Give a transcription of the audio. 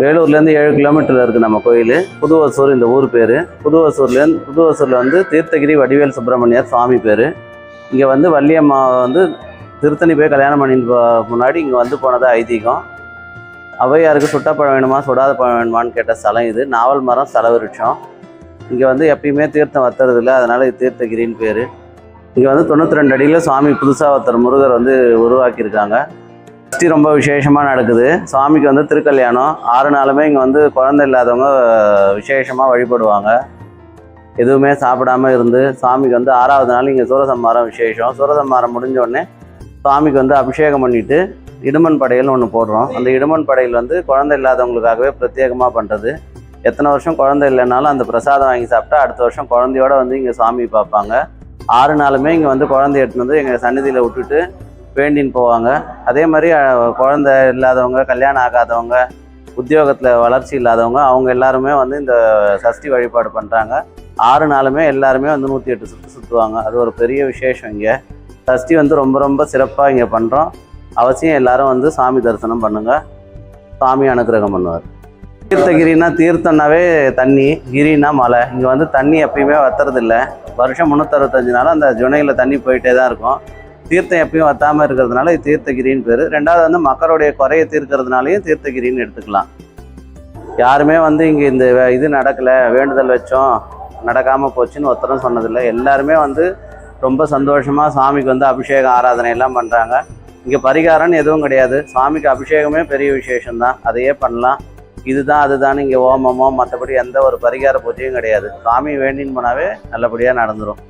வேலூர்லேருந்து ஏழு கிலோமீட்டர் இருக்குது நம்ம கோயில். புதுவசூர் இந்த ஊர் பேர். புதுவசூர்லேருந்து புதுவசூரில் வந்து தீர்த்தகிரி வடிவேல் சுப்பிரமணியர் சுவாமி பேர். இங்கே வந்து வள்ளியம்மா வந்து திருத்தணி போய் கல்யாணம் பண்ணிட்டு முன்னாடி இங்கே வந்து போனது ஐதீகம். ஔவையாருக்கு சுட்டப்பழம் வேணுமா சுடாத பழம் வேணுமான்னு கேட்ட ஸ்தலம் இது. நாவல் மரம் ஸ்தல இங்கே வந்து எப்பயுமே தீர்த்தம் வத்துறது இல்லை அதனால் இது தீர்த்தகிரின்னு பேர். இங்கே வந்து தொண்ணூற்றி ரெண்டு அடியில் சுவாமி புதுசாக ஒருத்தர் முருகர் வந்து உருவாக்கியிருக்காங்க. சஷ்டி ரொம்ப விசேஷமாக நடக்குது. சுவாமிக்கு வந்து திருக்கல்யாணம். ஆறு நாளுமே இங்கே வந்து குழந்தை இல்லாதவங்க விசேஷமாக வழிபடுவாங்க. எதுவுமே சாப்பிடாம இருந்து சாமிக்கு வந்து ஆறாவது நாள் இங்கே சூரசம்மாரம் விசேஷம். சூரசம்மாரம் முடிஞ்ச உடனே சுவாமிக்கு வந்து அபிஷேகம் பண்ணிவிட்டு இடுமன் படையல்னு ஒன்று போடுறோம். அந்த இடுமன் படையல் வந்து குழந்தை இல்லாதவங்களுக்காகவே பிரத்யேகமாக பண்ணுறது எத்தனை வருஷம் குழந்தை இல்லைனாலும் அந்த பிரசாதம் வாங்கி சாப்பிட்டா அடுத்த வருஷம் குழந்தையோட வந்து இங்கே சாமி பார்ப்பாங்க. ஆறு நாளுமே இங்கே வந்து குழந்தை எடுத்துன்னு வந்து எங்கள் சன்னதியில் விட்டுட்டு வேண்டின்னு போவாங்க. அதே மாதிரி குழந்த குழந்தை இல்லாதவங்க கல்யாணம் ஆகாதவங்க உத்தியோகத்தில் வளர்ச்சி இல்லாதவங்க அவங்க எல்லாருமே வந்து இந்த சஷ்டி வழிபாடு பண்ணுறாங்க ஆறு நாளுமே எல்லாருமே வந்து நூற்றி எட்டு சுற்று சுற்றுவாங்க அது ஒரு பெரிய விசேஷம் இங்கே. சஷ்டி வந்து ரொம்ப ரொம்ப சிறப்பாக இங்கே பண்ணுறோம் அவசியம் எல்லாரும் வந்து சாமி தரிசனம் பண்ணுங்கள் சாமி அனுக்கிரகம் பண்ணுவார். தீர்த்தகிரின்னா தீர்த்தம்னாவே தண்ணி கிரின்னா மலை. இங்கே வந்து தண்ணி எப்பயுமே வத்துறதில்ல. வருஷம் முந்நூற்றறுபத்தஞ்சு நாள் அந்த ஜுனையில் தண்ணி போயிட்டே தான் இருக்கும். தீர்த்தம் எப்பயும் வத்தாமல் இருக்கிறதுனால இது தீர்த்தகிரின்னு பேர். ரெண்டாவது வந்து மக்களுடைய குறையை தீர்க்கிறதுனாலையும் தீர்த்தகிரின்னு எடுத்துக்கலாம். யாருமே வந்து இங்கே இந்த இது நடக்கலை வேண்டுதல் வச்சோம் நடக்காமல் போச்சுன்னு ஒருத்தரும் சொன்னதில்லை. எல்லாருமே வந்து ரொம்ப சந்தோஷமாக சாமிக்கு வந்து அபிஷேகம் ஆராதனை எல்லாம் பண்ணுறாங்க இங்கே பரிகாரம்னு எதுவும் கிடையாது. சாமிக்கு அபிஷேகமே பெரிய விசேஷம்தான். அதையே பண்ணலாம். இதுதான் அதுதான். இங்கே ஓமமோ மற்றபடி எந்த ஒரு பரிகார பூஜையும் கிடையாது. சாமி வேண்டின்னு போனாவே நல்லபடியாக நடந்துடும்